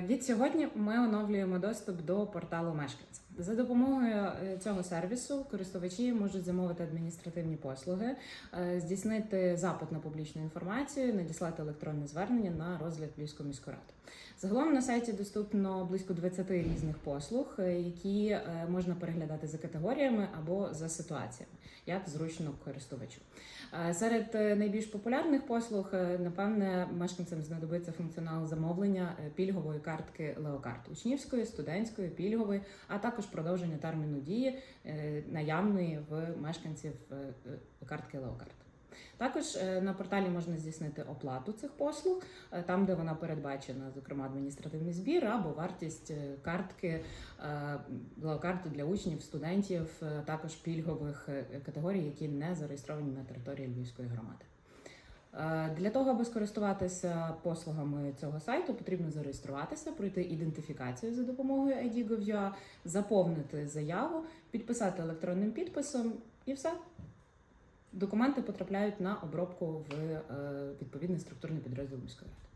Е, Від сьогодні ми оновлюємо доступ до порталу мешканця. За допомогою е, цього сервісу користувачі можуть замовити адміністративні послуги, е, здійснити запит на публічну інформацію, надіслати електронне звернення на розгляд Львівської міської ради. Загалом на сайті доступно близько 20 різних послуг, е, які е, можна переглядати за категоріями або за ситуаціями, як зручно користувачу. Серед найбільш популярних послуг, напевне, мешканцям знадобиться функціонал замовлення пільгової картки Леокарт учнівської, студентської, пільгової, а також продовження терміну дії е, наявної в мешканців е, е, картки Леокарт. Також на порталі можна здійснити оплату цих послуг, там, де вона передбачена, зокрема адміністративний збір або вартість картки е, для учнів, студентів, також пільгових категорій, які не зареєстровані на території Львівської громади. Е, Для того, аби скористуватися послугами цього сайту, потрібно зареєструватися, пройти ідентифікацію за допомогою ID.gov.ua, заповнити заяву, підписати електронним підписом і все. Документи потрапляють на обробку в е, відповідний структурний підрозділ міської ради.